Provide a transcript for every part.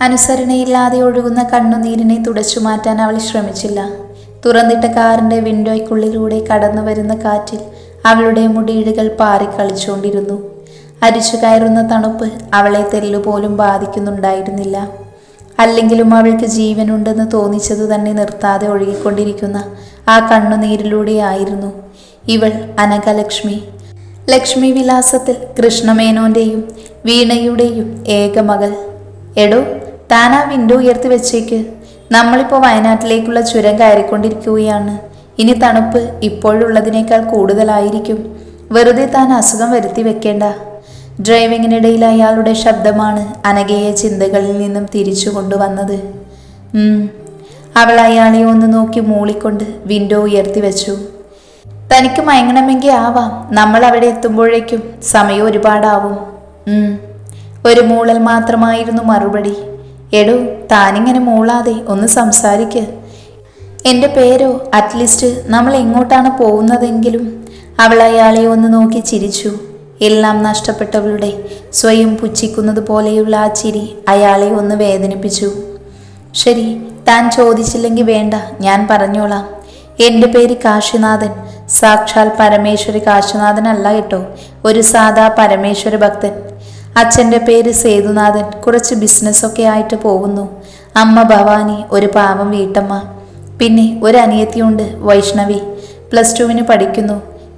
അനുസരണയില്ലാതെ ഒഴുകുന്ന കണ്ണുനീരിനെ തുടച്ചു മാറ്റാൻ അവൾ ശ്രമിച്ചില്ല. തുറന്നിട്ട കാറിന്റെ വിൻഡോയ്ക്കുള്ളിലൂടെ കടന്നു വരുന്ന കാറ്റിൽ അവളുടെ മുടിയിഴകൾ പാറിക്കളിച്ചുകൊണ്ടിരുന്നു. അരിച്ചു കയറുന്ന തണുപ്പ് അവളെ തെല്ലുപോലും ബാധിക്കുന്നുണ്ടായിരുന്നില്ല. അല്ലെങ്കിലും അവൾക്ക് ജീവനുണ്ടെന്ന് തോന്നിച്ചത് തന്നെ നിർത്താതെ ഒഴുകിക്കൊണ്ടിരിക്കുന്ന ആ കണ്ണുനീരിലൂടെയായിരുന്നു ഇവൾ അനഘലക്ഷ്മി. ലക്ഷ്മി വിലാസത്തിൽ കൃഷ്ണമേനോന്റെയും വീണയുടെയും ഏക മകൾ എടോ ആ വിൻഡോ ഉയർത്തി വെച്ചേക്ക്. നമ്മളിപ്പോൾ വയനാട്ടിലേക്കുള്ള ചുരം കയറിക്കൊണ്ടിരിക്കുകയാണ്. ഇനി തണുപ്പ് ഇപ്പോഴുള്ളതിനേക്കാൾ കൂടുതലായിരിക്കും. വെറുതെ താൻ അസുഖം വരുത്തി വെക്കേണ്ട. ഡ്രൈവിങ്ങിനിടയിൽ അയാളുടെ ശബ്ദമാണ് അനഘയെ ചിന്തകളിൽ നിന്നും തിരിച്ചു കൊണ്ടുവന്നത്. അവൾ അയാളെ ഒന്ന് നോക്കി മൂളിക്കൊണ്ട് വിൻഡോ ഉയർത്തി വെച്ചു. തനിക്ക് മയങ്ങണമെങ്കിൽ ആവാം. നമ്മൾ അവിടെ എത്തുമ്പോഴേക്കും സമയം ഒരുപാടാവും. ഒരു മൂളൽ മാത്രമായിരുന്നു മറുപടി. എടോ താനിങ്ങനെ മൂളാതെ ഒന്ന് സംസാരിക്ക്. എന്റെ പേരോ അറ്റ്ലീസ്റ്റ് നമ്മൾ എങ്ങോട്ടാണ് പോകുന്നതെങ്കിലും അവൾ അയാളെ ഒന്ന് നോക്കി ചിരിച്ചു. എല്ലാം നഷ്ടപ്പെട്ടവളുടെ സ്വയം പുച്ഛിക്കുന്നത് പോലെയുള്ള ആ ചിരി അയാളെ ഒന്ന് വേദനിപ്പിച്ചു. ശരി താൻ ചോദിച്ചില്ലെങ്കിൽ വേണ്ട ഞാൻ പറഞ്ഞോളാം. എന്റെ പേര് കാശിനാഥൻ. സാക്ഷാൽ പരമേശ്വരി കാശിനാഥൻ അല്ല കേട്ടോ ഒരു സാധാ പരമേശ്വര ഭക്തൻ. അച്ഛന്റെ പേര് സേതുനാഥൻ. കുറച്ച് ബിസിനസ്സൊക്കെ ആയിട്ട് പോകുന്നു. അമ്മ ഭവാനി ഒരു പാവം വീട്ടമ്മ. പിന്നെ ഒരു അനിയത്തിയുണ്ട് വൈഷ്ണവി പ്ലസ് ടുവിന് പഠിക്കുന്നു.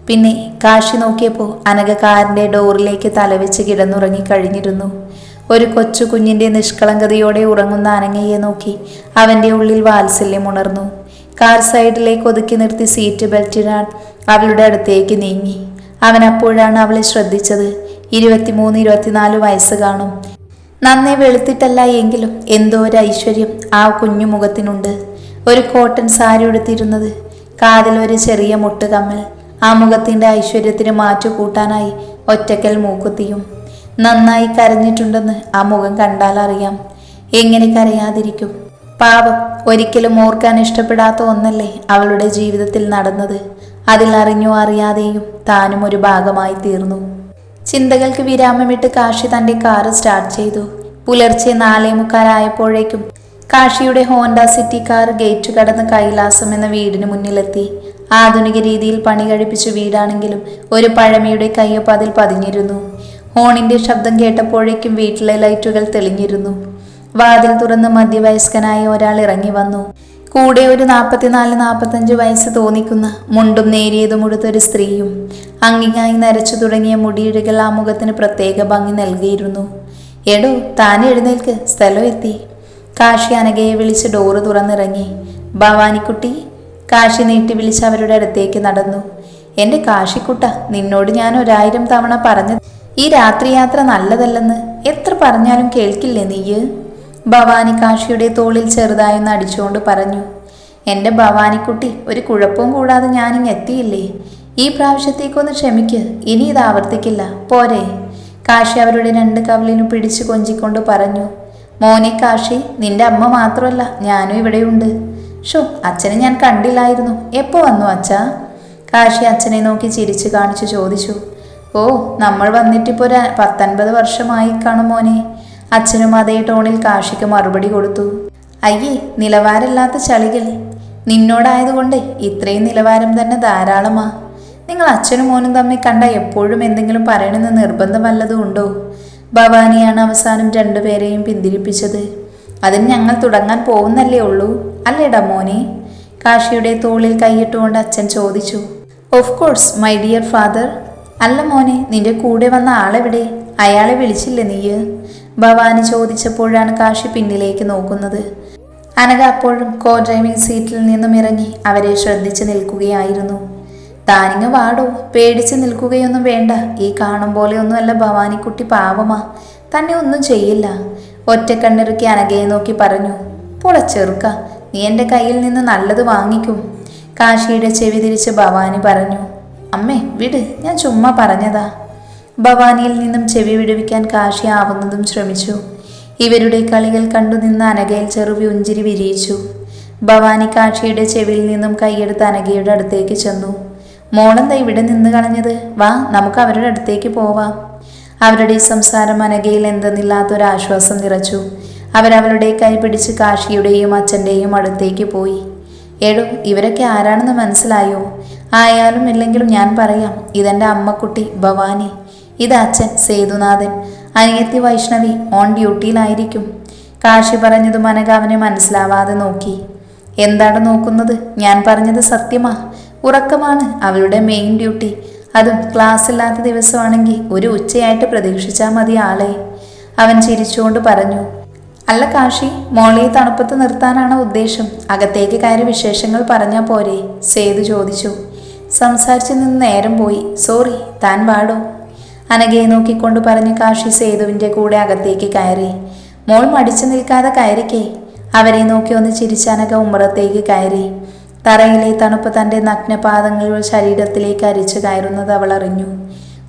പിന്നെ കാശി നോക്കിയപ്പോൾ അനഘ കാറിന്റെ ഡോറിലേക്ക് തലവെച്ച് കിടന്നുറങ്ങി കഴിഞ്ഞിരുന്നു. ഒരു കൊച്ചു കുഞ്ഞിന്റെ നിഷ്കളങ്കതയോടെ ഉറങ്ങുന്ന അനങ്ങയെ നോക്കി അവന്റെ ഉള്ളിൽ വാത്സല്യം ഉണർന്നു. കാർ സൈഡിലേക്ക് ഒതുക്കി നിർത്തി സീറ്റ് ബെൽറ്റിടാൻ അവളുടെ അടുത്തേക്ക് നീങ്ങി. അവൻ അപ്പോഴാണ് അവളെ ശ്രദ്ധിച്ചത്. ഇരുപത്തിമൂന്ന് ഇരുപത്തിനാല് വയസ്സ് കാണും. നന്നേ വെളുത്തിട്ടല്ല എങ്കിലും എന്തോ ഒരു ഐശ്വര്യം ആ കുഞ്ഞു മുഖത്തിനുണ്ട്. ഒരു കോട്ടൺ സാരി ഉടുത്തിരുന്നത്. കാതിൽ ഒരു ചെറിയ മുട്ടുകമ്മൽ ആ മുഖത്തിന്റെ ഐശ്വര്യത്തിന് മാറ്റുകൂട്ടാനായി ഒറ്റക്കൽ മൂക്കുത്തിയും. നന്നായി കരഞ്ഞിട്ടുണ്ടെന്ന് ആ മുഖം കണ്ടാൽ അറിയാം. എങ്ങനെ കരയാതിരിക്കും? പാപം ഒരിക്കലും ഓർക്കാൻ ഇഷ്ടപ്പെടാത്ത ഒന്നല്ലേ അവളുടെ ജീവിതത്തിൽ നടന്നത്. അതിൽ അറിഞ്ഞോ അറിയാതെയും താനും ഒരു ഭാഗമായി തീർന്നു. ചിന്തകൾക്ക് വിരാമമിട്ട് കാശി തന്റെ കാറ് സ്റ്റാർട്ട് ചെയ്തു. പുലർച്ചെ നാലേ മുക്കാലായപ്പോഴേക്കും കാഷിയുടെ ഹോണ്ട സിറ്റി കാർ ഗേറ്റ് കടന്ന് കൈലാസം എന്ന വീടിന് മുന്നിലെത്തി. ആധുനിക രീതിയിൽ പണി കഴിപ്പിച്ച വീടാണെങ്കിലും ഒരു പഴമയുടെ കയ്യൊപ്പ് അതിൽ പതിഞ്ഞിരുന്നു. ഹോണിന്റെ ശബ്ദം കേട്ടപ്പോഴേക്കും വീട്ടിലെ ലൈറ്റുകൾ തെളിഞ്ഞിരുന്നു. വാതിൽ തുറന്ന് മധ്യവയസ്കനായ ഒരാൾ ഇറങ്ങി വന്നു. കൂടെ ഒരു നാൽപ്പത്തിനാല് നാൽപ്പത്തഞ്ച് വയസ്സ് തോന്നിക്കുന്ന മുണ്ടും നേരിയതും ഉടുത്തൊരു സ്ത്രീയും അങ്ങിങ്ങായി നരച്ചു തുടങ്ങിയ മുടിയിഴകൾ ആ മുഖത്തിന് പ്രത്യേക ഭംഗി നൽകിയിരുന്നു. എടോ താൻ എഴുന്നേൽക്ക്. സ്ഥലം എത്തി. കാശി അനഘയെ വിളിച്ച് ഡോറ് തുറന്നിറങ്ങി. ഭവാനിക്കുട്ടി കാശി നീട്ടി വിളിച്ച് അവരുടെ അടുത്തേക്ക് നടന്നു. എന്റെ കാശിക്കുട്ട നിന്നോട് ഞാൻ ഒരായിരം തവണ പറഞ്ഞു ഈ രാത്രി യാത്ര നല്ലതല്ലെന്ന് എത്ര പറഞ്ഞാലും കേൾക്കില്ലേ നീയ്? ഭവാനി കാശിയുടെ തോളിൽ ചെറുതായൊന്ന് അടിച്ചുകൊണ്ട് പറഞ്ഞു എന്റെ ഭവാനിക്കുട്ടി ഒരു കുഴപ്പവും കൂടാതെ ഞാനിങ് എത്തിയില്ലേ? ഈ പ്രാവശ്യത്തേക്കൊന്ന് ക്ഷമിക്ക് ഇനി ഇത് ആവർത്തിക്കില്ല. പോരെ. കാശി അവരുടെ രണ്ട് കവലിനും പിടിച്ചു കൊഞ്ചിക്കൊണ്ട് പറഞ്ഞു മോനെ കാശി നിന്റെ അമ്മ മാത്രമല്ല ഞാനും ഇവിടെയുണ്ട്. ഷോ അച്ഛനെ ഞാൻ കണ്ടില്ലായിരുന്നു. എപ്പോ വന്നു അച്ഛാ? കാശി അച്ഛനെ നോക്കി ചിരിച്ചു കാണിച്ചു ചോദിച്ചു ഓ നമ്മൾ വന്നിട്ടിപ്പോൾ ഒരു പത്തൊൻപത് വർഷമായി കാണും മോനെ. അച്ഛനും അതേ ടോണിൽ കാശിക്ക് മറുപടി കൊടുത്തു. അയ്യേ നിലവാരമില്ലാത്ത ചളികൾ. നിന്നോടായതുകൊണ്ട് ഇത്രയും നിലവാരം തന്നെ ധാരാളമാ. നിങ്ങൾ അച്ഛനും മോനും തമ്മിൽ കണ്ട എപ്പോഴും എന്തെങ്കിലും പറയണമെന്ന് നിർബന്ധം വല്ലതും ഉണ്ടോ ഭവാനിയാണ് അവസാനം രണ്ടുപേരെയും പിന്തിരിപ്പിച്ചത്. അതിന് ഞങ്ങൾ തുടങ്ങാൻ പോകുന്നല്ലേ ഉള്ളൂ. അല്ലേടാ മോനെ കാഷിയുടെ തോളിൽ കൈയിട്ടുകൊണ്ട് അച്ഛൻ ചോദിച്ചു. Of course my dear father അല്ല മോനെ നിന്റെ കൂടെ വന്ന ആളെവിടെ? അയാളെ വിളിച്ചില്ലേ നീയ്? ഭവാനി ചോദിച്ചപ്പോഴാണ് കാശി പിന്നിലേക്ക് നോക്കുന്നത്. അനഘ അപ്പോഴും കോ ഡ്രൈവിംഗ് സീറ്റിൽ നിന്നും ഇറങ്ങി അവരെ ശ്രദ്ധിച്ചു നിൽക്കുകയായിരുന്നു. താനിങ്ങ് വാടോ പേടിച്ച് നിൽക്കുകയൊന്നും വേണ്ട. ഈ കാണും പോലെയൊന്നുമല്ല ഭവാനിക്കുട്ടി പാവമാ. തന്നെ ഒന്നും ചെയ്യില്ല. ഒറ്റക്കണ്ണിറുക്കി അനഘയെ നോക്കി പറഞ്ഞു പൊളച്ചെറുക്ക നീ എന്റെ കയ്യിൽ നിന്ന് നല്ലത് വാങ്ങിക്കും. കാശിയുടെ ചെവി തിരിച്ച് ഭവാനി പറഞ്ഞു അമ്മേ വിട്. ഞാൻ ചുമ്മാ പറഞ്ഞതാ. ഭവാനിയിൽ നിന്നും ചെവി വിടുവിക്കാൻ കാശി ആവുന്നതും ശ്രമിച്ചു. ഇവരുടെ കളികൾ കണ്ടു നിന്ന അനഘയിൽ ചെറുവി ഉഞ്ചിരി വിരിയിച്ചു. ഭവാനി കാശിയുടെ ചെവിയിൽ നിന്നും കൈയെടുത്ത് അനഘയുടെ അടുത്തേക്ക് ചെന്നു. മോളെന്താ ഇവിടെ നിന്ന് കളഞ്ഞത്? വാ നമുക്ക് അവരുടെ അടുത്തേക്ക് പോവാം. അവരുടെ ഈ സംസാരം അനഘയിൽ എന്തെന്നില്ലാത്തൊരാശ്വാസം നിറച്ചു. അവരവരുടെ കൈ പിടിച്ച് കാശിയുടെയും അച്ഛന്റെയും അടുത്തേക്ക് പോയി. എടോ ഇവരൊക്കെ ആരാണെന്ന് മനസ്സിലായോ? ആയാലും ഇല്ലെങ്കിലും ഞാൻ പറയാം ഇതെന്റെ അമ്മക്കുട്ടി ഭവാനി. ഇത് അച്ഛൻ സേതുനാഥൻ. അനിയത്തി വൈഷ്ണവി ഓൺ ഡ്യൂട്ടിയിലായിരിക്കും. കാശി പറഞ്ഞത് അവനെ മനസ്സിലാവാതെ നോക്കി. എന്താണ് നോക്കുന്നത്? ഞാൻ പറഞ്ഞത് സത്യമാ. ഉറക്കമാണ് അവരുടെ മെയിൻ ഡ്യൂട്ടി. അതും ക്ലാസ് ഇല്ലാത്ത ദിവസമാണെങ്കിൽ ഒരു ഉച്ചയായിട്ട് പ്രതീക്ഷിച്ചാൽ മതി ആളെ. അവൻ ചിരിച്ചുകൊണ്ട് പറഞ്ഞു അല്ല കാശി മോളെ തണുപ്പത്ത് നിർത്താനാണ് ഉദ്ദേശം? അകത്തേക്ക് കയറി വിശേഷങ്ങൾ പറഞ്ഞാൽ പോരെ? സേതു ചോദിച്ചു. സംസാരിച്ചു നിന്ന് നേരം പോയി. സോറി താൻ വാടോ? അനഘയെ നോക്കിക്കൊണ്ട് പറഞ്ഞ് കാശി സേതുവിന്റെ കൂടെ അകത്തേക്ക് കയറി. മോൾ മടിച്ചു നിൽക്കാതെ കയറിക്കേ. അവരെ നോക്കി ഒന്ന് ചിരിച്ചനക ഉമ്മറത്തേക്ക് കയറി. തറയിലെ തണുപ്പ് തന്റെ നഗ്നപാദങ്ങൾ ശരീരത്തിലേക്ക് അരിച്ചു കയറുന്നത് അവൾ അറിഞ്ഞു.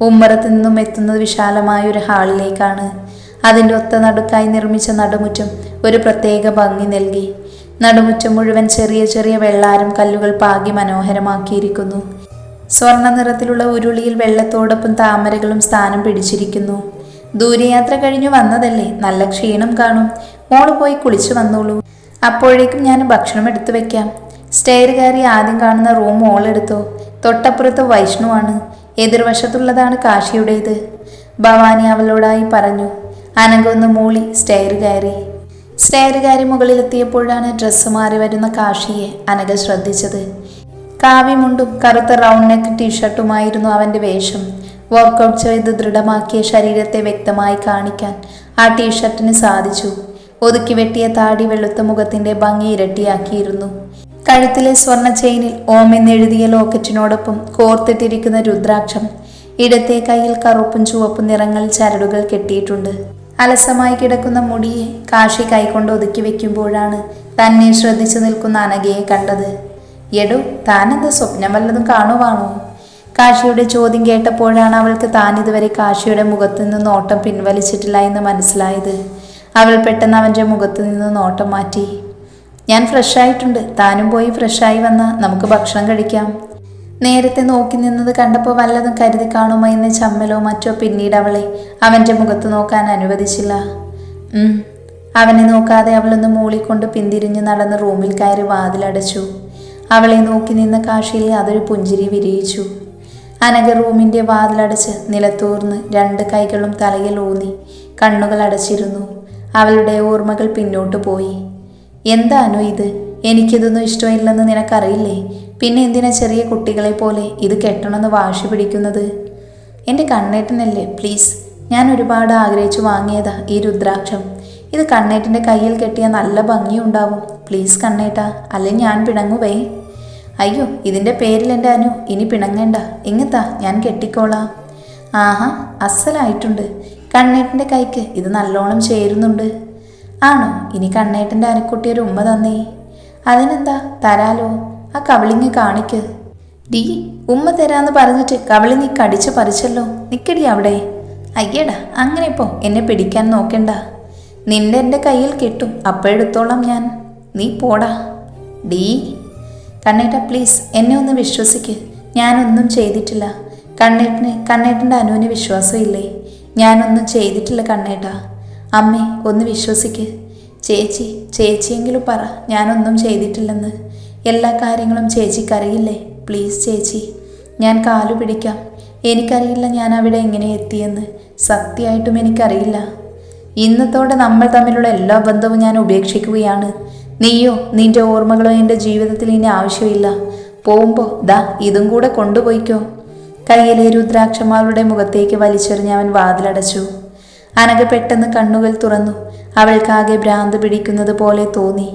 ഉമ്മറത്ത് നിന്നും എത്തുന്നത് വിശാലമായ ഒരു ഹാളിലേക്കാണ്. അതിന്റെ ഒത്ത നടുക്കായി നിർമ്മിച്ച നടുമുറ്റം ഒരു പ്രത്യേക ഭംഗി നൽകി. നടുമുറ്റം മുഴുവൻ ചെറിയ ചെറിയ വെള്ളാരം കല്ലുകൾ പാകി മനോഹരമാക്കിയിരിക്കുന്നു. സ്വർണ നിറത്തിലുള്ള ഉരുളിയിൽ വെള്ളത്തോടൊപ്പം താമരകളും സ്ഥാനം പിടിച്ചിരിക്കുന്നു. ദൂരയാത്ര കഴിഞ്ഞു വന്നതല്ലേ? നല്ല ക്ഷീണം കാണും. മോൾ പോയി കുളിച്ചു വന്നോളൂ. അപ്പോഴേക്കും ഞാൻ ഭക്ഷണം എടുത്തു വെക്കാം. സ്റ്റെയർ കയറി ആദ്യം കാണുന്ന റൂം മോളെടുത്തോ. തൊട്ടപ്പുറത്ത് വൈഷ്ണുവാണ് എതിർവശത്തുള്ളതാണ് കാശിയുടേത്. ഭവാനി അവളോടായി പറഞ്ഞു. അനങ്കൊന്ന് മൂളി സ്റ്റെയർ കയറി. സ്റ്റെയർ മുകളിലെത്തിയപ്പോഴാണ് ഡ്രസ്സ് മാറി വരുന്ന കാഷിയെ അനഘ ശ്രദ്ധിച്ചത്. കാവിമുണ്ടും കറുത്ത റൗണ്ട് നെക്ക് ടീഷർട്ടുമായിരുന്നു അവന്റെ വേഷം. വർക്കൗട്ട് ചെയ്ത് ദൃഢമാക്കിയ ശരീരത്തെ വ്യക്തമായി കാണിക്കാൻ ആ ടീഷർട്ടിന് സാധിച്ചു. ഒതുക്കി വെട്ടിയ താടി വെളുത്ത മുഖത്തിന്റെ ഭംഗി ഇരട്ടിയാക്കിയിരുന്നു. കഴുത്തിലെ സ്വർണ ചെയിനിൽ ഓം എന്നെഴുതിയ ലോക്കറ്റിനോടൊപ്പം കോർത്തിട്ടിരിക്കുന്ന രുദ്രാക്ഷം. ഇടത്തെ കയ്യിൽ കറുപ്പും ചുവപ്പും നിറങ്ങളിൽ ചരടുകൾ കെട്ടിയിട്ടുണ്ട്. അലസമായി കിടക്കുന്ന മുടിയെ കാശി കൈകൊണ്ട് ഒതുക്കി വെക്കുമ്പോഴാണ് തന്നെ ശ്രദ്ധിച്ചു നിൽക്കുന്ന അനഘയെ കണ്ടത്. എടു താനെന്താ സ്വപ്നം വല്ലതും കാണുവാണോ? കാശിയുടെ ചോദ്യം കേട്ടപ്പോഴാണ് അവൾക്ക് താൻ ഇതുവരെ കാശിയുടെ മുഖത്തു നിന്ന് നോട്ടം പിൻവലിച്ചിട്ടില്ല എന്ന് മനസ്സിലായത്. അവൾ പെട്ടെന്ന് അവന്റെ മുഖത്തു നിന്ന് നോട്ടം മാറ്റി. ഞാൻ ഫ്രഷായിട്ടുണ്ട്. താനും പോയി ഫ്രഷായി വന്ന നമുക്ക് ഭക്ഷണം കഴിക്കാം. നേരത്തെ നോക്കി നിന്നത് കണ്ടപ്പോൾ വല്ലതും കരുതി കാണുമോ എന്ന് ചമ്മലോ മറ്റോ പിന്നീട് അവളെ അവന്റെ മുഖത്ത് നോക്കാൻ അനുവദിച്ചില്ല. അവനെ നോക്കാതെ അവളൊന്ന് മൂളിക്കൊണ്ട് പിന്തിരിഞ്ഞ് നടന്ന് റൂമിൽ കയറി വാതിലടച്ചു. അവളെ നോക്കി നിന്ന കാശിയിൽ അതൊരു പുഞ്ചിരി വിരിയിച്ചു. അനഘ റൂമിന്റെ വാതിലടച്ച് നിലത്തൂർന്ന് രണ്ട് കൈകളും തലയിൽ ഊന്നി കണ്ണുകൾ അടച്ചിരുന്നു. അവളുടെ ഓർമ്മകൾ പിന്നോട്ട് പോയി. എന്താണോ ഇത്? എനിക്കിതൊന്നും ഇഷ്ടമില്ലെന്ന് നിനക്കറിയില്ലേ? പിന്നെ എന്തിനാ ചെറിയ കുട്ടികളെ പോലെ ഇത് കെട്ടണമെന്ന് വാശി പിടിക്കുന്നത്? എന്റെ കണ്ണേട്ടനല്ലേ പ്ലീസ് ഞാൻ ഒരുപാട് ആഗ്രഹിച്ചു വാങ്ങിയതാ ഈ രുദ്രാക്ഷം. ഇത് കണ്ണേട്ടന്റെ കയ്യിൽ കെട്ടിയ നല്ല ഭംഗിയുണ്ടാവും. പ്ലീസ് കണ്ണേട്ട അല്ലെ ഞാൻ പിണങ്ങുവേ? അയ്യോ ഇതിന്റെ പേരിൽ എന്റെ അനു ഇനി പിണങ്ങേണ്ട. ഇങ്ങത്താ ഞാൻ കെട്ടിക്കോളാം. ആഹാ അസലായിട്ടുണ്ട്. കണ്ണേട്ടന്റെ കൈക്ക് ഇത് നല്ലോണം ചേരുന്നുണ്ട്. ആണോ ഇനി കണ്ണേട്ടന്റെ അനക്കുട്ടിയൊരു ഉമ്മ തന്നേ. അതിനെന്താ തരാലോ? ആ കവിളിങ്ങി കാണിക്ക്. ഡീ ഉമ്മ തരാന്ന് പറഞ്ഞിട്ട് കവളി നീ കടിച്ച് പറിച്ചല്ലോ. നിക്കടി അവിടെ. അയ്യടാ അങ്ങനെ ഇപ്പോ എന്നെ പിടിക്കാൻ നോക്കണ്ട. നിന്റെ എന്റെ കയ്യിൽ കിട്ടും അപ്പോഴെടുത്തോളാം ഞാൻ. നീ പോടാ. ഡീ കണ്ണേട്ട പ്ലീസ് എന്നെ ഒന്ന് വിശ്വസിക്ക്. ഞാനൊന്നും ചെയ്തിട്ടില്ല. കണ്ണേട്ടന് കണ്ണേട്ടന്റെ അനുവിന് വിശ്വാസമില്ലേ? ഞാനൊന്നും ചെയ്തിട്ടില്ല കണ്ണേട്ട. അമ്മേ ഒന്ന് വിശ്വസിക്ക്. ചേച്ചി ചേച്ചിയെങ്കിലും പറ ഞാനൊന്നും ചെയ്തിട്ടില്ലെന്ന്. എല്ലാ കാര്യങ്ങളും ചേച്ചിക്കറിയില്ലേ പ്ലീസ് ചേച്ചി. ഞാൻ കാലു പിടിക്കാം. എനിക്കറിയില്ല ഞാൻ അവിടെ എങ്ങനെ എത്തിയെന്ന്. സത്യമായിട്ടും എനിക്കറിയില്ല. ഇന്നത്തോടെ നമ്മൾ തമ്മിലുള്ള എല്ലാ ബന്ധവും ഞാൻ ഉപേക്ഷിക്കുകയാണ്. നീയോ നിന്റെ ഓർമ്മകളോ എന്റെ ജീവിതത്തിൽ ഇനി ആവശ്യമില്ല. പോകുമ്പോൾ ദാ ഇതും കൂടെ കൊണ്ടുപോയിക്കോ. കയ്യിലെ രുദ്രാക്ഷമാരുടെ മുഖത്തേക്ക് വലിച്ചെറിഞ്ഞ് അവൻ വാതിലടച്ചു. അനക പെട്ടെന്ന് കണ്ണുകൾ തുറന്നു. അവൾക്കാകെ ഭ്രാന്ത് പിടിക്കുന്നത് പോലെ തോന്നി.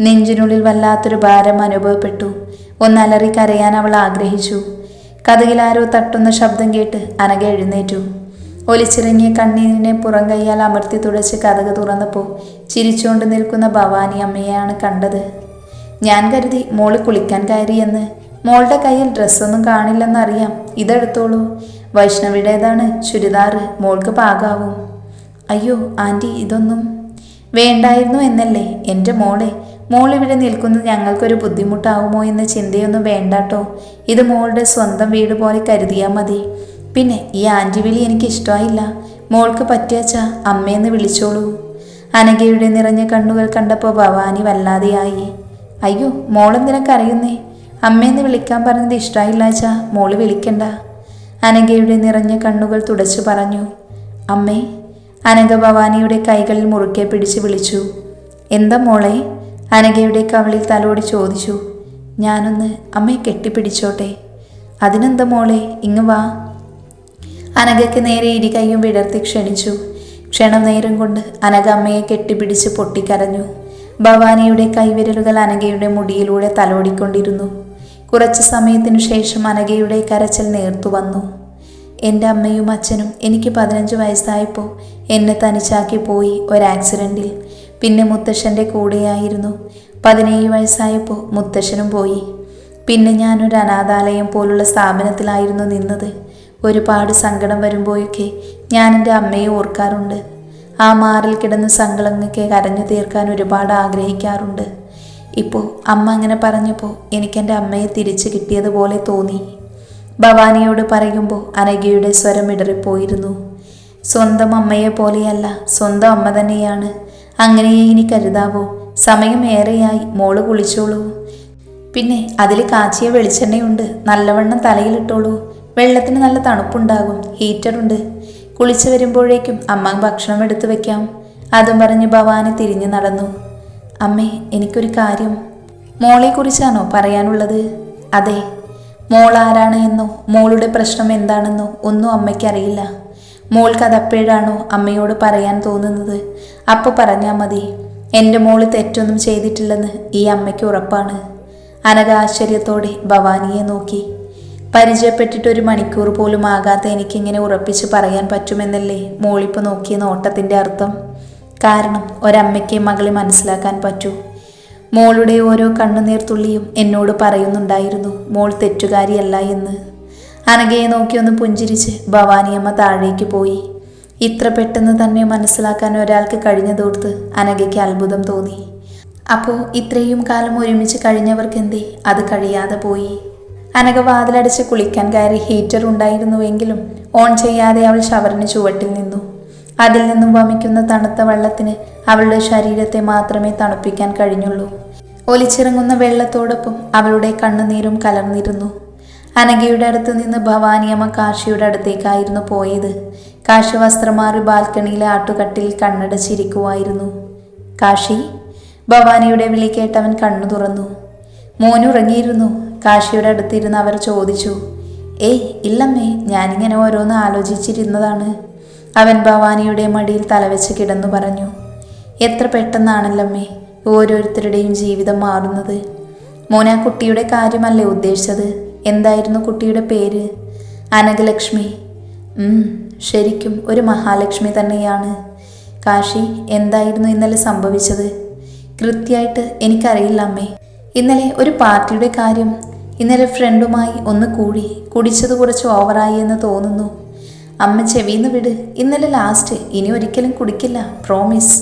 നെഞ്ചിനുള്ളിൽ വല്ലാത്തൊരു ഭാരം അനുഭവപ്പെട്ടു. ഒന്നലറി കരയാൻ അവൾ ആഗ്രഹിച്ചു. കഥകിലാരോ തട്ടുന്ന ശബ്ദം കേട്ട് അനഘ എഴുന്നേറ്റു. ഒലിച്ചിറങ്ങിയ കണ്ണീരിനെ പുറം കൈയാൽ അമർത്തി തുടച്ച് കഥക് തുറന്നപ്പോൾ ചിരിച്ചുകൊണ്ട് നിൽക്കുന്ന ഭവാനി അമ്മയെയാണ് കണ്ടത്. ഞാൻ കരുതി മോൾ കുളിക്കാൻ കയറിയെന്ന്. മോളുടെ കയ്യിൽ ഡ്രസ്സൊന്നും കാണില്ലെന്നറിയാം. ഇതെടുത്തോളൂ. വൈഷ്ണവിയുടേതാണ് ചുരിദാറ്. മോൾക്ക് പാകാവും. അയ്യോ ആന്റി ഇതൊന്നും വേണ്ടായിരുന്നു എന്നല്ലേ? എന്റെ മോളെ മോൾ ഇവിടെ നിൽക്കുന്നത് ഞങ്ങൾക്കൊരു ബുദ്ധിമുട്ടാവുമോ എന്ന ചിന്തയൊന്നും വേണ്ടാട്ടോ. ഇത് മോളുടെ സ്വന്തം വീട് പോലെ കരുതിയാൽ മതി. പിന്നെ ഈ ആന്റി വിളി എനിക്ക് ഇഷ്ടമായില്ല. മോൾക്ക് പറ്റിയച്ച അമ്മയെന്ന് വിളിച്ചോളൂ. അനഘയുടെ നിറഞ്ഞ കണ്ണുകൾ കണ്ടപ്പോൾ ഭവാനി വല്ലാതെയായി. അയ്യോ മോളും കരയുന്നേ? അമ്മയെന്ന് വിളിക്കാൻ പറഞ്ഞത് ഇഷ്ടമായില്ലാച്ചാ മോൾ വിളിക്കണ്ട. അനഘയുടെ നിറഞ്ഞ കണ്ണുകൾ തുടച്ചു പറഞ്ഞു. അമ്മേ അനഘ ഭവാനിയുടെ കൈകളിൽ മുറുക്കെ പിടിച്ച് വിളിച്ചു. എന്താ മോളെ? അനഘയുടെ കവളിൽ തലോടി ചോദിച്ചു ഞാനൊന്ന് അമ്മയെ കെട്ടിപ്പിടിച്ചോട്ടെ? അതിനെന്താ മോളെ ഇങ്ങ് വാ. അനഘയ്ക്ക് നേരെ ഇരി കൈയും വിടർത്തി ക്ഷണിച്ചു. ക്ഷണം നേരം കൊണ്ട് അനഘ അമ്മയെ കെട്ടിപ്പിടിച്ച് പൊട്ടിക്കരഞ്ഞു. ഭവാനിയുടെ കൈവിരലുകൾ അനഘയുടെ മുടിയിലൂടെ തലോടിക്കൊണ്ടിരുന്നു. കുറച്ച് സമയത്തിനു ശേഷം അനഘയുടെ കരച്ചിൽ നേർത്തു വന്നു. എന്റെ അമ്മയും അച്ഛനും എനിക്ക് പതിനഞ്ച് വയസ്സായപ്പോൾ എന്നെ തനിച്ചാക്കി പോയി ഒരു ആക്സിഡന്റിൽ പിന്നെ മുത്തശ്ശന്റെ കൂടെയായിരുന്നു. പതിനേഴ് വയസ്സായപ്പോൾ മുത്തശ്ശനും പോയി. പിന്നെ ഞാനൊരു അനാഥാലയം പോലുള്ള സ്ഥാപനത്തിലായിരുന്നു നിന്നത്. ഒരുപാട് സങ്കടം വരുമ്പോഴൊക്കെ ഞാൻ എന്റെ അമ്മയെ ഓർക്കാറുണ്ട്. ആ മാറിൽ കിടന്ന സങ്കടങ്ങൾക്ക് കരഞ്ഞു തീർക്കാൻ ഒരുപാട് ആഗ്രഹിക്കാറുണ്ട്. ഇപ്പോൾ അമ്മ അങ്ങനെ പറഞ്ഞപ്പോൾ എനിക്കെന്റെ അമ്മയെ തിരിച്ചു കിട്ടിയതുപോലെ തോന്നി. ഭവാനിയോട് പറയുമ്പോൾ അനഘയുടെ സ്വരം ഇടറിപ്പോയിരുന്നു. സ്വന്തം അമ്മയെ പോലെയല്ല സ്വന്തം അമ്മ തന്നെയാണ്. അങ്ങനെയേ ഇനി കരുതാവോ? സമയം ഏറെയായി മോൾ കുളിച്ചോളൂ. പിന്നെ അതിൽ കാച്ചിയ വെളിച്ചെണ്ണയുണ്ട് നല്ലവണ്ണം തലയിലിട്ടോളൂ. വെള്ളത്തിന് നല്ല തണുപ്പുണ്ടാകും ഹീറ്ററുണ്ട്. കുളിച്ചു വരുമ്പോഴേക്കും അമ്മ ഭക്ഷണം എടുത്തു വെക്കാം. അതും പറഞ്ഞ് ഭവാനി തിരിഞ്ഞു നടന്നു. അമ്മേ എനിക്കൊരു കാര്യം. മോളെക്കുറിച്ചാണോ പറയാനുള്ളത്? അതെ. മോൾ ആരാണ് എന്നോ മോളുടെ പ്രശ്നം എന്താണെന്നോ ഒന്നും അമ്മയ്ക്കറിയില്ല. മോൾക്ക് അതപ്പോഴാണോ അമ്മയോട് പറയാൻ തോന്നുന്നത്? അപ്പോൾ പറഞ്ഞാൽ മതി. എന്റെ മോൾ തെറ്റൊന്നും ചെയ്തിട്ടില്ലെന്ന് ഈ അമ്മയ്ക്ക് ഉറപ്പാണ്. അനഘ ആശ്ചര്യത്തോടെ ഭവാനിയെ നോക്കി. പരിചയപ്പെട്ടിട്ട് ഒരു മണിക്കൂർ പോലും ആകാത്ത എനിക്കിങ്ങനെ ഉറപ്പിച്ച് പറയാൻ പറ്റുമെന്നല്ലേ മോളിപ്പ് നോക്കിയ നോട്ടത്തിന്റെ അർത്ഥം? കാരണം ഒരമ്മയ്ക്ക് മകളെ മനസ്സിലാക്കാൻ പറ്റൂ. മോളുടെ ഓരോ കണ്ണുനീർത്തുള്ളിയും എന്നോട് പറയുന്നുണ്ടായിരുന്നു മോൾ തെറ്റുകാരിയല്ല എന്ന്. അനഘയെ നോക്കി ഒന്ന് പുഞ്ചിരിച്ച് ഭവാനിയമ്മ താഴേക്ക് പോയി. ഇത്ര പെട്ടെന്ന് തന്നെ മനസ്സിലാക്കാൻ ഒരാൾക്ക് കഴിഞ്ഞതോർത്ത് അനഘയ്ക്ക് അത്ഭുതം തോന്നി. അപ്പോൾ ഇത്രയും കാലം ഒരുമിച്ച് കഴിഞ്ഞവർക്കെന്തേ? അത് കഴിയാതെ പോയി. അനഘ വാതിലടച്ച് കുളിക്കാൻ കയറി ഹീറ്റർ ഉണ്ടായിരുന്നുവെങ്കിലും ഓൺ ചെയ്യാതെ അവൾ ഷവറിന് ചുവട്ടിൽ നിന്നു. അതിൽ നിന്നും വമിക്കുന്ന തണുത്ത വെള്ളത്തിന് അവളുടെ ശരീരത്തെ മാത്രമേ തണുപ്പിക്കാൻ കഴിഞ്ഞുള്ളൂ. ഒലിച്ചിറങ്ങുന്ന വെള്ളത്തോടൊപ്പം അവളുടെ കണ്ണുനീരും കലർന്നിരുന്നു. അനഘയുടെ അടുത്ത് നിന്ന് ഭവാനിയമ്മ കാശിയുടെ അടുത്തേക്കായിരുന്നു പോയത്. കാശി വസ്ത്രം മാറി ബാൽക്കണിയിലെ ആട്ടുകട്ടിൽ കണ്ണടച്ചിരിക്കുമായിരുന്നു കാശി ഭവാനിയുടെ വിളി കേട്ടവൻ കണ്ണു തുറന്നു. മോനുറങ്ങിയിരുന്നു. കാശിയുടെ അടുത്തിരുന്ന് അവർ ചോദിച്ചു ഏയ് ഇല്ലമ്മേ ഞാനിങ്ങനെ ഓരോന്ന് ആലോചിച്ചിരുന്നതാണ്. അവൻ ഭവാനിയുടെ മടിയിൽ തലവെച്ച് കിടന്നു പറഞ്ഞു എത്ര പെട്ടെന്നാണല്ലമ്മേ ഓരോരുത്തരുടെയും ജീവിതം മാറുന്നത്. മോനാ കുട്ടിയുടെ കാര്യമല്ലേ ഉദ്ദേശിച്ചത്? എന്തായിരുന്നു കുട്ടിയുടെ പേര്? അനകലക്ഷ്മി ശരിക്കും ഒരു മഹാലക്ഷ്മി തന്നെയാണ്. കാശി എന്തായിരുന്നു ഇന്നലെ സംഭവിച്ചത്? കൃത്യമായിട്ട് എനിക്കറിയില്ല അമ്മേ. ഇന്നലെ ഒരു പാർട്ടിയുടെ കാര്യം ഇന്നലെ ഫ്രണ്ടുമായി ഒന്ന് കൂടി കുടിച്ചത് കുറച്ച് ഓവറായി എന്ന് തോന്നുന്നു. അമ്മ ചെവിന്ന് വിട്. ഇന്നലെ ലാസ്റ്റ് ഇനി ഒരിക്കലും കുടിക്കില്ല പ്രോമിസ്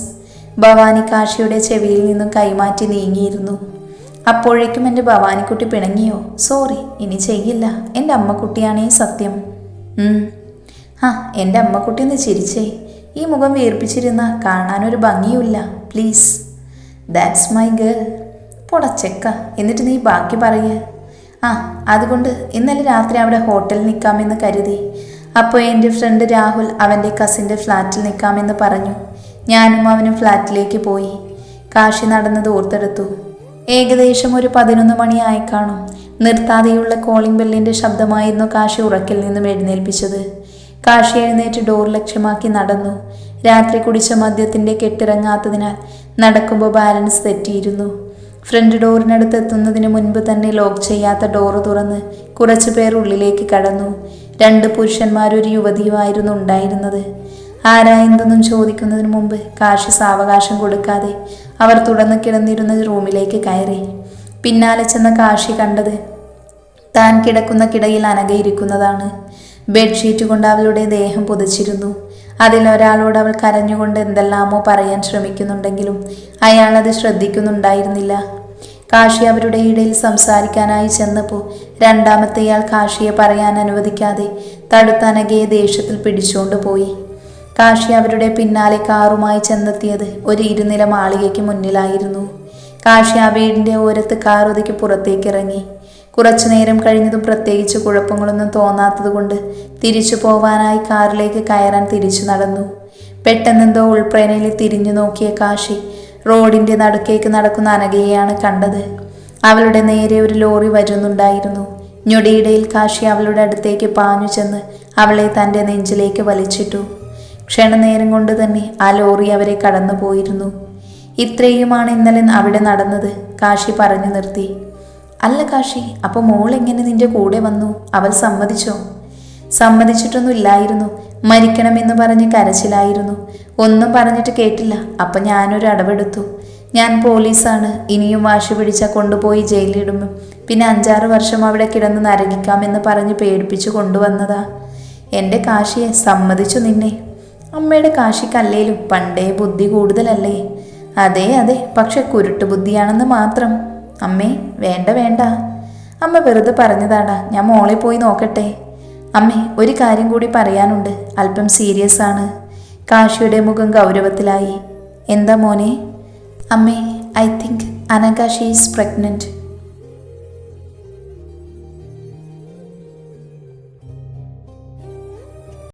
ഭവാനി കാശിയുടെ ചെവിയിൽ നിന്നും കൈമാറ്റി നീങ്ങിയിരുന്നു. അപ്പോഴേക്കും എന്റെ ഭവാനിക്കുട്ടി പിണങ്ങിയോ? സോറി ഇനി ചെയ്യില്ല. എന്റെ അമ്മക്കുട്ടിയാണേ സത്യം. ആ എന്റെ അമ്മക്കുട്ടി ഒന്ന് ചിരിച്ചേ. ഈ മുഖം വീർപ്പിച്ചിരുന്ന കാണാനൊരു ഭംഗിയുമില്ല. പ്ലീസ്. That's my girl. പൊടച്ചെക്ക എന്നിട്ട് നീ ബാക്കി പറയേ. ആ അതുകൊണ്ട് ഇന്നലെ രാത്രി അവിടെ ഹോട്ടലിൽ നിൽക്കാമെന്ന് കരുതി. അപ്പോൾ എന്റെ ഫ്രണ്ട് രാഹുൽ അവന്റെ കസിന്റെ ഫ്ലാറ്റിൽ നിൽക്കാമെന്ന് പറഞ്ഞു. ഞാനും അവനും ഫ്ലാറ്റിലേക്ക് പോയി. കാശി നടന്നത് ഓർത്തെടുത്തു. ഏകദേശം ഒരു പതിനൊന്ന് മണിയായി കാണും. നിർത്താതെയുള്ള കോളിംഗ് ബെല്ലിന്റെ ശബ്ദമായിരുന്നു കാശി ഉറക്കിൽ നിന്നും എഴുന്നേൽപ്പിച്ചത്. കാശി എഴുന്നേറ്റ് ഡോർ ലക്ഷ്യമാക്കി നടന്നു. രാത്രി കുടിച്ച മദ്യത്തിന്റെ കെട്ടിറങ്ങാത്തതിനാൽ നടക്കുമ്പോൾ ബാലൻസ് തെറ്റിയിരുന്നു. ഫ്രണ്ട് ഡോറിനടുത്ത് എത്തുന്നതിന് മുൻപ് തന്നെ ലോക്ക് ചെയ്യാത്ത ഡോറ് തുറന്ന് കുറച്ചു പേർ ഉള്ളിലേക്ക് കടന്നു. രണ്ട് പുരുഷന്മാരൊരു യുവതിയുമായിരുന്നു ഉണ്ടായിരുന്നത്. ആരായെന്തെന്നും ചോദിക്കുന്നതിന് മുമ്പ് കാശി സാവകാശം കൊടുക്കാതെ അവർ തുടർന്ന് കിടന്നിരുന്ന റൂമിലേക്ക് കയറി. പിന്നാലെ ചെന്ന കാശി കണ്ടത് താൻ കിടക്കുന്ന കിടയിൽ അനകയിരിക്കുന്നതാണ്. ബെഡ്ഷീറ്റ് കൊണ്ട് അവളുടെ ദേഹം പൊതിച്ചിരുന്നു. അതിൽ ഒരാളോട് അവൾ കരഞ്ഞുകൊണ്ട് എന്തെല്ലാമോ പറയാൻ ശ്രമിക്കുന്നുണ്ടെങ്കിലും അയാൾ അത് ശ്രദ്ധിക്കുന്നുണ്ടായിരുന്നില്ല. കാശി അവരുടെ ഇടയിൽ സംസാരിക്കാനായി ചെന്നപ്പോൾ രണ്ടാമത്തെയാൾ കാശിയെ പറയാൻ അനുവദിക്കാതെ തടുത്തനകയെ ദേഷ്യത്തിൽ പിടിച്ചുകൊണ്ട് പോയി. കാശി അവരുടെ പിന്നാലെ കാറുമായി ചെന്നെത്തിയത് ഒരു ഇരുനില മാളികയ്ക്ക് മുന്നിലായിരുന്നു. കാശി ആ വീടിന്റെ ഓരത്ത് കാർ ഒതുക്കി പുറത്തേക്ക് ഇറങ്ങി കുറച്ചു നേരം കഴിഞ്ഞതും പ്രത്യേകിച്ച് കുഴപ്പങ്ങളൊന്നും തോന്നാത്തതുകൊണ്ട് തിരിച്ചു പോവാനായി കാറിലേക്ക് കയറാൻ തിരിച്ചു നടന്നു. പെട്ടെന്നെന്തോ ഉൾപ്രേനയിൽ തിരിഞ്ഞു നോക്കിയ കാശി റോഡിന്റെ നടുക്കേക്ക് നടക്കുന്ന അനഘയെയാണ് കണ്ടത്. അവളുടെ നേരെ ഒരു ലോറി വരുന്നുണ്ടായിരുന്നു. ഞൊടിയിടയിൽ കാശി അവളുടെ അടുത്തേക്ക് പാഞ്ഞു ചെന്ന് അവളെ തന്റെ നെഞ്ചിലേക്ക് വലിച്ചിട്ടു. ക്ഷണനേരം കൊണ്ട് തന്നെ ആ ലോറി അവരെ കടന്നു പോയിരുന്നു ഇത്രയുമാണ് ഇന്നലെ അവിടെ നടന്നത് കാശി പറഞ്ഞു നിർത്തി. അല്ല കാശി അപ്പൊ മോൾ എങ്ങനെ നിന്റെ കൂടെ വന്നു? അവൾ സമ്മതിച്ചോ? സമ്മതിച്ചിട്ടൊന്നുമില്ലായിരുന്നു. മരിക്കണമെന്ന് പറഞ്ഞ് കരച്ചിലായിരുന്നു. ഒന്നും പറഞ്ഞിട്ട് കേട്ടില്ല. അപ്പം ഞാനൊരു അടവെടുത്തു. ഞാൻ പോലീസാണ്. ഇനിയും വാശി പിടിച്ച കൊണ്ടുപോയി ജയിലിടും. പിന്നെ അഞ്ചാറ് വർഷം അവിടെ കിടന്ന് നരകിക്കാമെന്ന് പറഞ്ഞ് പേടിപ്പിച്ചു കൊണ്ടുവന്നതാ. എന്റെ കാശിയെ സമ്മതിച്ചു നിന്നെ. അമ്മയുടെ കാശിക്കല്ലേലും പണ്ടേ ബുദ്ധി കൂടുതലല്ലേ? അതെ അതെ പക്ഷെ കുരുട്ട് ബുദ്ധിയാണെന്ന് മാത്രം. അമ്മേ വേണ്ട വേണ്ട. അമ്മ വെറുതെ പറഞ്ഞതാടാ ഞാൻ മോളെ പോയി നോക്കട്ടെ. അമ്മേ ഒരു കാര്യം കൂടി പറയാനുണ്ട് അല്പം സീരിയസ് ആണ്. കാശിയുടെ മുഖം ഗൗരവത്തിലായി. എന്താ മോനെ? അമ്മേ I think Anakashi is pregnant